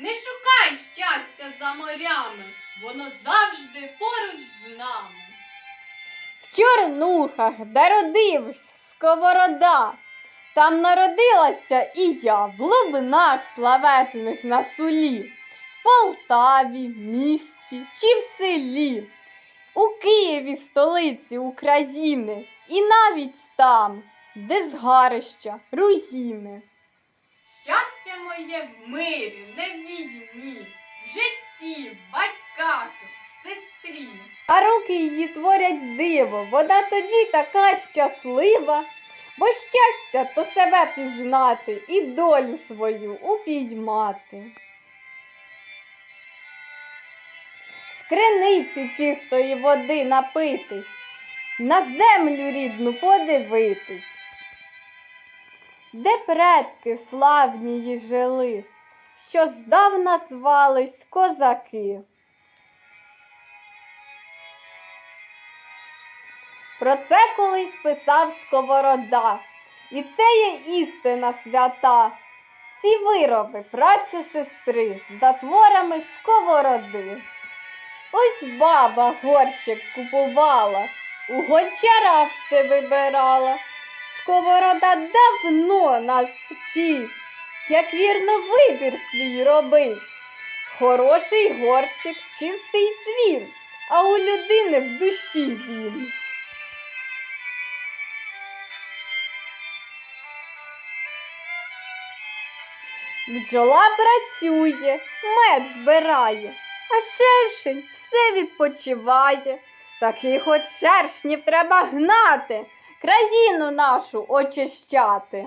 Не шукай щастя за морями, воно завжди поруч з нами. В Чорнухах, де родився сковорода, там народилася і я в лубнах славетних на сулі, в Полтаві, місті чи в селі, у Києві, столиці України, і навіть там, де згарища, руїни. Щастя моє в мирі, не в війні, в житті, в батьках, в сестрі. А руки її творять диво, вона тоді така щаслива, бо щастя то себе пізнати і долю свою упіймати. З криниці чистої води напитись, на землю рідну подивитись, де предки славні її жили, що здавна звались козаки. Про це колись писав Сковорода, і це є істина свята. Ці вироби праця сестри за творами сковороди. Ось баба горщик купувала, у гончара все вибирала. Сковорода давно нас вчить, як вірно вибір свій робить. Хороший горщик, чистий дзвін, а у людини в душі він. Бджола працює, мед збирає, а шершень все відпочиває. Таких от шершнів треба гнати, країну нашу очищати.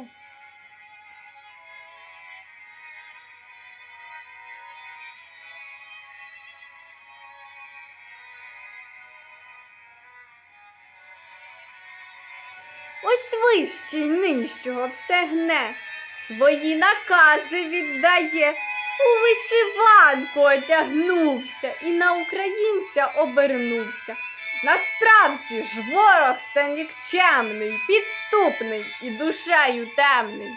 Ось вищий нижчого все гне, свої накази віддає, у вишиванку одягнувся і на українця обернувся. Насправді ж ворог це нікчемний, підступний і душею темний.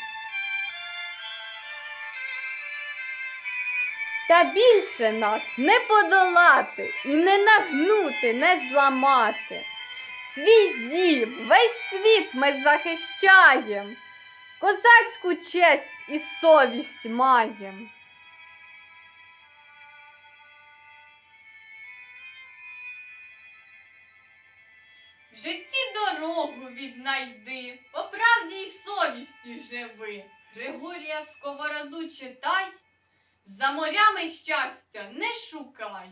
Та більше нас не подолати і не нагнути, не зламати. Свій дім, весь світ ми захищаєм, козацьку честь і совість маєм. В житті дорогу віднайди, по правді й совісті живи. Григорія Сковороду читай, за морями щастя не шукай.